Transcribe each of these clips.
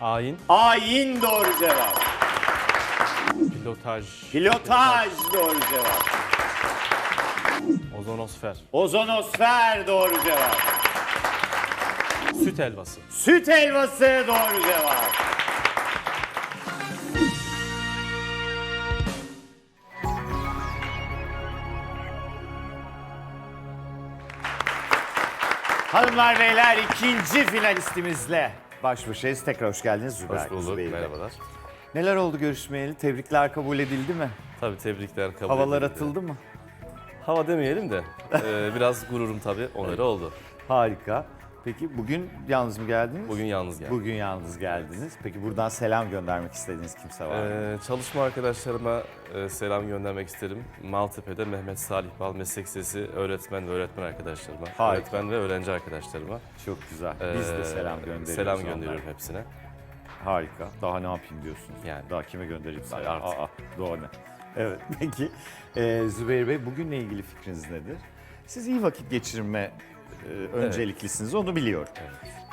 Ayin, Ayin doğru cevap. pilotaj, Pilotaj doğru cevap. ozonosfer, Ozonosfer doğru cevap. süt helvası, Süt helvası doğru cevap. Hanımlar beyler ikinci finalistimizle baş başayız. Tekrar hoş geldiniz Zübeyir. hoş bulduk, Zübeyir Bey. merhabalar. Neler oldu görüşmeyeli? Tebrikler kabul edildi mi? Tabii tebrikler kabul Havalar edildi. atıldı mı? Hava demeyelim de e, biraz gururum tabii onları oldu. Harika. Peki bugün yalnız mı geldiniz? Bugün yalnız geldim. Bugün yalnız geldiniz. Peki buradan selam göndermek istediğiniz kimse var mı? Ee, çalışma arkadaşlarıma e, selam göndermek isterim. Maltepe'de Mehmet Salih Bal Meslek Lisesi öğretmen ve öğretmen arkadaşlarıma, Harika. öğretmen ve öğrenci arkadaşlarıma Çok güzel. Biz de selam gönderiyoruz. Selam onlara. gönderiyorum hepsine. Harika. Daha ne yapayım diyorsunuz? Yani. Daha kime göndereyim selam? artık. Aa, doğru ne? Evet. Peki e, Zübeyir Bey bugünle ilgili fikriniz nedir? Siz iyi vakit geçirme önceliklisiniz onu biliyorum.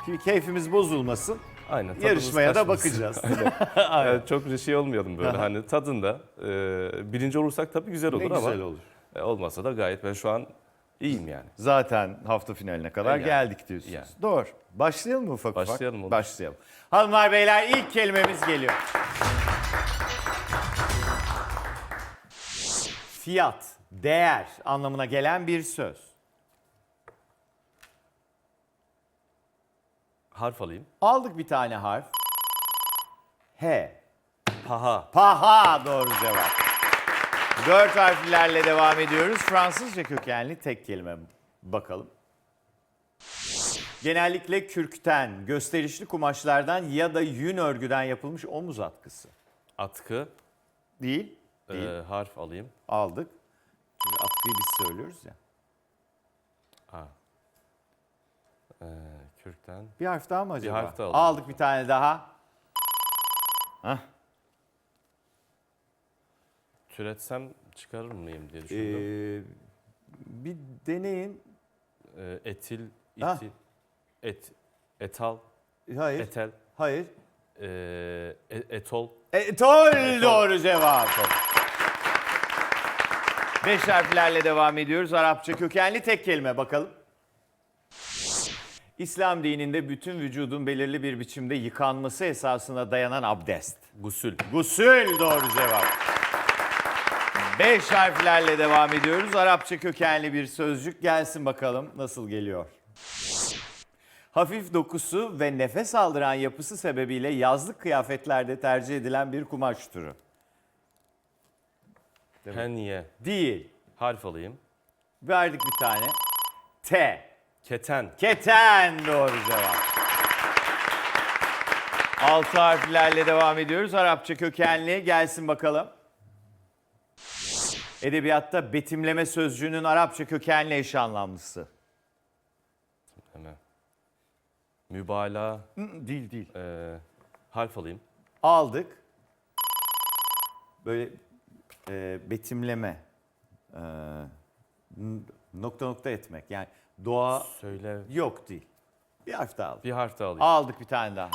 Ki keyfimiz bozulmasın. Aynen. tadımız Yarışmaya da kaçmasın. bakacağız. Yani çok bir şey olmayalım böyle hani tadında. E, birinci olursak tabii güzel olur ne ama güzel olur. e, olmasa da gayet ben şu an iyiyim yani. Zaten hafta finaline kadar Yani. geldik diyorsunuz. Yani. Doğru. Başlayalım mı ufak ufak? Başlayalım, olur. Başlayalım. Hanımlar beyler ilk kelimemiz geliyor. Fiyat, değer anlamına gelen bir söz. Harf alayım. Aldık bir tane harf. H. Paha. Paha doğru cevap. Dört harflerle devam ediyoruz. Fransızca kökenli tek kelime bakalım. Genellikle kürkten, gösterişli kumaşlardan ya da yün örgüden yapılmış omuz atkısı. Atkı. Değil. e, Değil. harf alayım. Aldık. Çünkü atkıyı biz söylüyoruz ya. Ha. E, kürkten. Bir harf daha mı acaba? harf daha alalım. Aldık bir tane daha. Hah. Türetsem çıkarır mıyım diye düşündüm. Ee, bir deneyin. Ee, etil, Ha. itil, et, etal, Hayır. etel, Hayır. ee, e- etol. Etol doğru cevap. Beş harflerle devam ediyoruz. Arapça kökenli tek kelime bakalım. İslam dininde bütün vücudun belirli bir biçimde yıkanması esasına dayanan abdest. Gusül. Gusül doğru cevap. Beş harflerle devam ediyoruz. Arapça kökenli bir sözcük gelsin bakalım nasıl geliyor. Hafif dokusu ve nefes aldıran yapısı sebebiyle yazlık kıyafetlerde tercih edilen bir kumaş türü. Penye. Değil. Harf alayım. Verdik bir tane. T. Keten. Keten doğru cevap. Altı harflerle devam ediyoruz. Arapça kökenli gelsin bakalım. Edebiyatta betimleme sözcüğünün Arapça kökenli eş anlamlısı. Hemen. Mübalağa. Değil değil. ee, harf alayım. Aldık. Böyle e, betimleme. e, nokta nokta etmek. Yani doğa Söyle. yok değil. Bir harf daha aldık. Bir harf daha alayım. Aldık bir tane daha.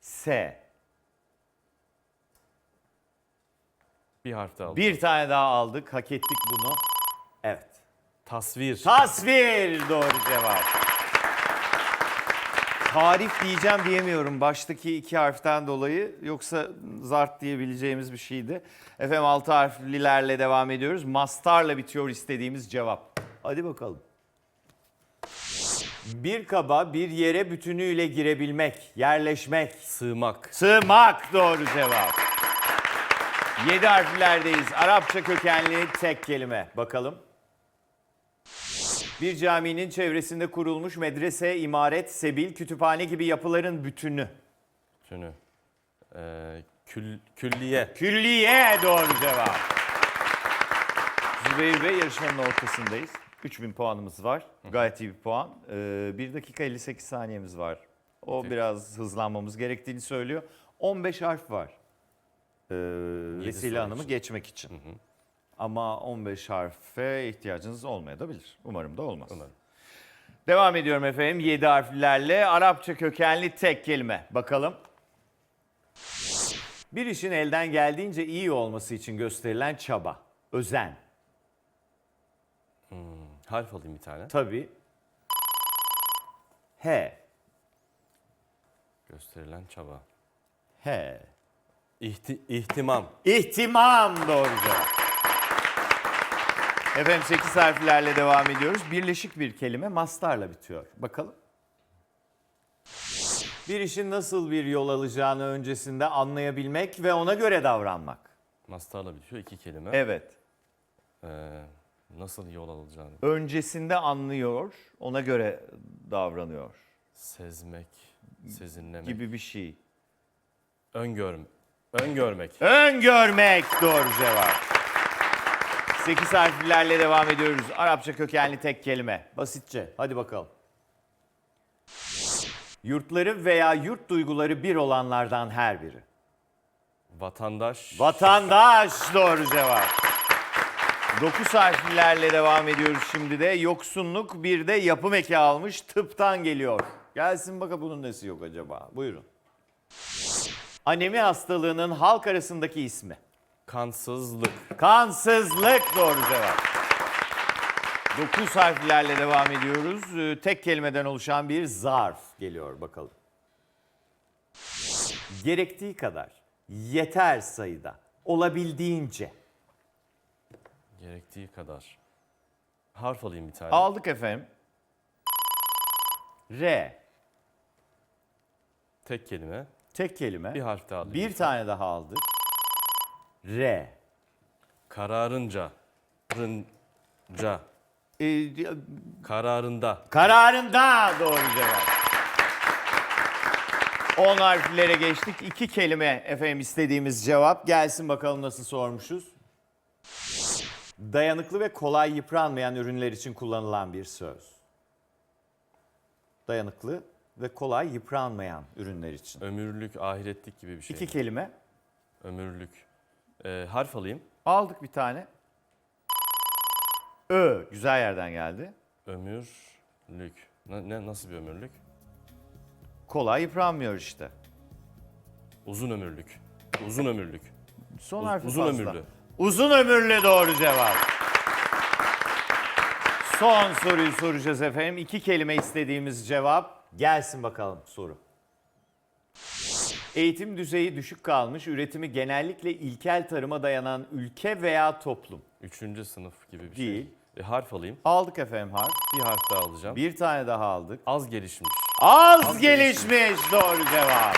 S. Bir harf daha alayım. Bir tane daha aldık. Hak ettik bunu. Evet. Tasvir. Tasvir doğru cevap. Tarif diyeceğim diyemiyorum baştaki iki harften dolayı. Yoksa zart diyebileceğimiz bir şeydi. Efendim altı harflilerle devam ediyoruz. Mastarla bitiyor istediğimiz cevap. Hadi bakalım. Bir kaba bir yere bütünüyle girebilmek, yerleşmek. Sığmak. Sığmak doğru cevap. Yedi harflerdeyiz. Arapça kökenli tek kelime. Bakalım. Bir caminin çevresinde kurulmuş medrese, imaret, sebil, kütüphane gibi yapıların bütünü. Tünü. Ee, kül, külliye. Külliye doğru cevap. Zübeyir Bey yarışmanın ortasındayız. 3000 puanımız var. Gayet iyi bir puan. Ee, 1 dakika 58 saniyemiz var. O biraz hızlanmamız gerektiğini söylüyor. 15 harf var. Ee, Vesile soru Hanım'ı için. geçmek için. Ama 15 harfe ihtiyacınız olmayabilir. Umarım da olmaz. Umarım. Devam ediyorum efendim 7 harflerle. Arapça kökenli tek kelime. Bakalım. Bir işin elden geldiğince iyi olması için gösterilen çaba, özen. Harf alayım bir tane. Tabii. He, Gösterilen çaba. he. İhti, ihtimam. İhtimam doğru cevap. Efendim 8 harflerle devam ediyoruz. Birleşik bir kelime mastarla bitiyor. Bakalım. Bir işin nasıl bir yol alacağını öncesinde anlayabilmek ve ona göre davranmak. Mastarla bitiyor iki kelime. Evet. Ee, nasıl yol alacağını. Öncesinde anlıyor, ona göre davranıyor Sezmek, sezinlemek. gibi bir şey. Öngörm, öngörmek. Öngörmek doğru cevap. 8 harflerle devam ediyoruz. Arapça kökenli tek kelime. Basitçe. Hadi bakalım. Yurtları veya yurt duyguları bir olanlardan her biri. Vatandaş. Vatandaş doğru cevap. 9 harflerle devam ediyoruz şimdi de. Yoksunluk bir de yapım eki almış tıptan geliyor. Gelsin bakalım bunun nesi yok acaba. Buyurun. Anemi hastalığının halk arasındaki ismi. Kansızlık. Kansızlık doğru cevap. 9 harflerle devam ediyoruz. Ee, Tek kelimeden oluşan bir zarf geliyor bakalım. Gerektiği kadar, yeter sayıda, olabildiğince. Gerektiği kadar. Harf alayım bir tane. Aldık efendim. R. Tek kelime. Tek kelime. Bir harf daha alayım. Bir tane daha aldık. R. Kararınca. Rınca. Ee, Kararında. Kararında doğru cevap. 10 harflere geçtik. İki kelime efendim istediğimiz cevap. Gelsin bakalım nasıl sormuşuz. Dayanıklı ve kolay yıpranmayan ürünler için kullanılan bir söz. Dayanıklı ve kolay yıpranmayan ürünler için. Ömürlük, ahiretlik gibi bir şey. İki kelime. Ömürlük. Ee, harf alayım. Aldık bir tane. Ö. Güzel yerden geldi. Ömürlük. Ne, ne- nasıl bir ömürlük? Kolay yıpranmıyor işte. Uzun ömürlük. Uzun ömürlük. Son Uz- harfi uzun fazla. ömürlü. Uzun ömürlü doğru cevap. Son soruyu soracağız efendim. İki kelime istediğimiz cevap. Gelsin bakalım soru. Eğitim düzeyi düşük kalmış, üretimi genellikle ilkel tarıma dayanan ülke veya toplum. Üçüncü sınıf gibi bir Değil. şey. E, harf alayım. Aldık efendim harf. Bir harf daha alacağım. Bir tane daha aldık. Az gelişmiş. Az, gelişmiş. doğru cevap.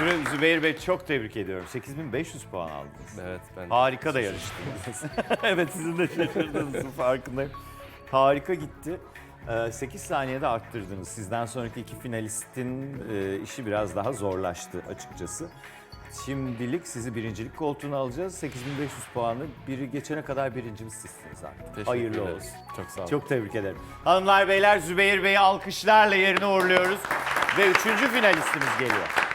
Züre- Zübeyir Bey çok tebrik ediyorum. 8500 puan aldınız. Evet ben. Harika da yarıştınız. evet sizin de şaşırdığınızın farkındayım. Harika gitti. 8 saniyede arttırdınız. Sizden sonraki iki finalistin e, işi biraz daha zorlaştı açıkçası. Şimdilik sizi birincilik koltuğuna alacağız. 8500 puanı biri geçene kadar birincimiz sizsiniz artık. Teşekkür Hayırlı ederim. olsun. Çok sağ olun. Çok tebrik ederim. Hanımlar beyler Zübeyir Bey'i alkışlarla yerine uğurluyoruz. Ve üçüncü finalistimiz geliyor.